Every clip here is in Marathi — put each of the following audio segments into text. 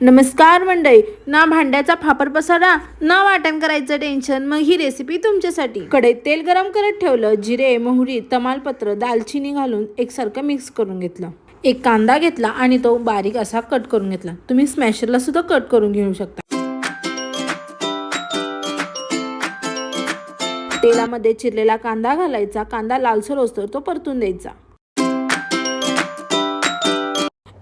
नमस्कार मंडळी. ना भांड्याचा फापर पसारा ना वाटण करायचं टेन्शन मग ही रेसिपी तुमच्यासाठी. कढईत तेल गरम करत ठेवलं जिरे मोहरी तमालपत्र दालचिनी घालून एकसारखं मिक्स करून घेतलं. एक कांदा घेतला आणि तो बारीक असा कट करून घेतला. तुम्ही स्मॅशरला सुद्धा कट करून घेऊ शकता. तेलामध्ये चिरलेला कांदा घालायचा. कांदा लालसर असतो तो परतून द्यायचा.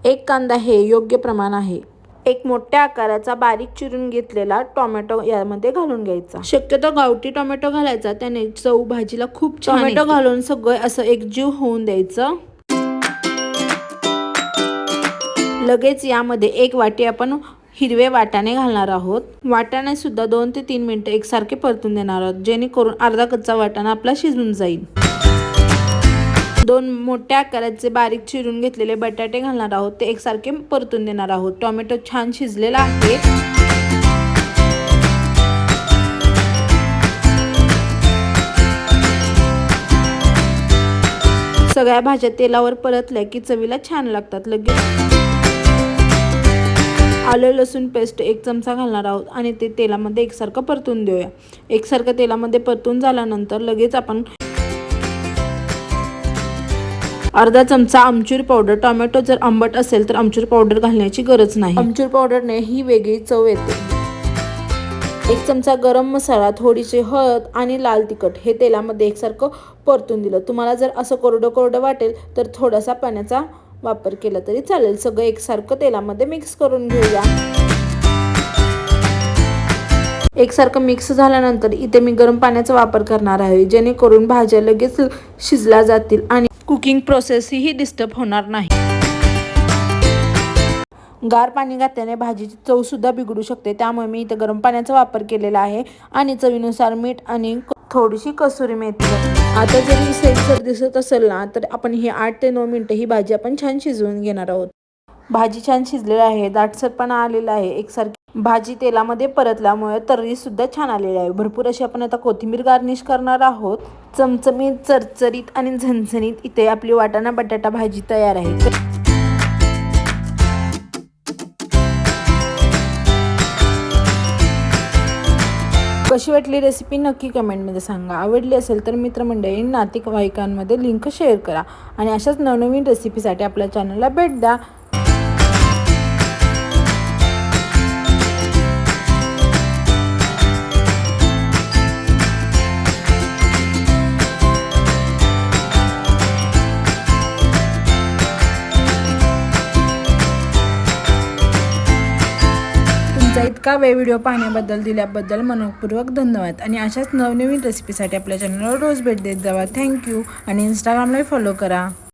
एक कांदा हे योग्य प्रमाण आहे. एक मोठ्या आकाराचा बारीक चिरून घेतलेला टोमॅटो यामध्ये घालून घ्यायचा. शक्यतो गावठी टोमॅटो घालायचा त्याने चव भाजीला खूप टोमॅटो घालून सगळं असं एकजीव होऊन द्यायचं. लगेच यामध्ये एक वाटी आपण हिरवे वाटाणे घालणार आहोत. वाटाणे सुद्धा दोन ते तीन मिनिटं एकसारखे परतून देणार आहोत जेणेकरून अर्धा कच्चा वाटाणा आपला शिजून जाईल. दोन मोठ्या आकाराचे बारीक चिरून घेतलेले बटाटे घालणार आहोत. ते एकसारखे परतून देणार आहोत. टोमॅटो छान शिजलेला आहे. सगळ्या भाज्या तेलावर परतल्या की चवीला छान लागतात लगेच. आलं लसूण पेस्ट एक चमचा घालणार आहोत आणि ते तेलामध्ये एकसारखं परतून देऊया. एकसारखं तेलामध्ये परतून झाल्यानंतर लगेच आपण अर्धा चमचा आमचूर पावडर. टोमॅटो जर आंबट असेल तर आमचूर पावडर घालण्याची गरज नाही. आमचूर पावडरने ही वेगळी चव येते. एक चमचा गरम मसाला थोडीशी हळद आणि लाल तिखट हे तेलामध्ये एकसारखं परतून दिलं. तुम्हाला जर असं कोरडं कोरडं वाटेल तर थोडासा पाण्याचा वापर केला तरी चालेल. सगळं एकसारखं तेलामध्ये मिक्स करून घेऊया. एकसारखं मिक्स झाल्यानंतर इथे मी गरम पाण्याचा वापर करणार आहे. जेणेकरून भाज्या लगेच शिजल्या जातील आणि कुकिंग प्रोसेसही डिस्टर्ब होणार नाही. गार पाणी घातल्याने भाजीची चवसुद्धा बिघडू शकते. त्यामुळे मी इथे गरम पाण्याचा वापर केलेला आहे आणि चवीनुसार मीठ आणि थोडीशी कसुरी मेथी आता जरी सेलसर दिसत असेल ना तर आपण ही आठ ते नऊ मिनटं ही भाजी आपण छान शिजवून घेणार आहोत. भाजी छान शिजलेली आहे. दाटसरपणा आलेला आहे. एकसारखी भाजी तेलामध्ये परतल्यामुळे तर्रीसुद्धा छान आलेली आहे. भरपूर अशी आपण आता कोथिंबीर गार्निश करणार आहोत. चमचमीत चरचरीत आणि झणझणीत इथे आपली वाटाणा बटाटा भाजी तयार आहे. कशी वाटली रेसिपी नक्की कमेंटमध्ये सांगा. आवडली असेल तर मित्रमंडळी नातेवाईकांमध्ये लिंक शेअर करा. आणि अशाच नवनवीन रेसिपीसाठी आपल्या चॅनलला भेट द्या. तुमचा इतका वेळ व्हिडिओ पाहण्याबद्दल दिल्याबद्दल मनपूर्वक धन्यवाद. आणि अशाच नवनवीन रेसिपीसाठी आपल्या चॅनलवर रोज भेट देत जावा. थँक्यू आणि इंस्टाग्रामलाही फॉलो करा.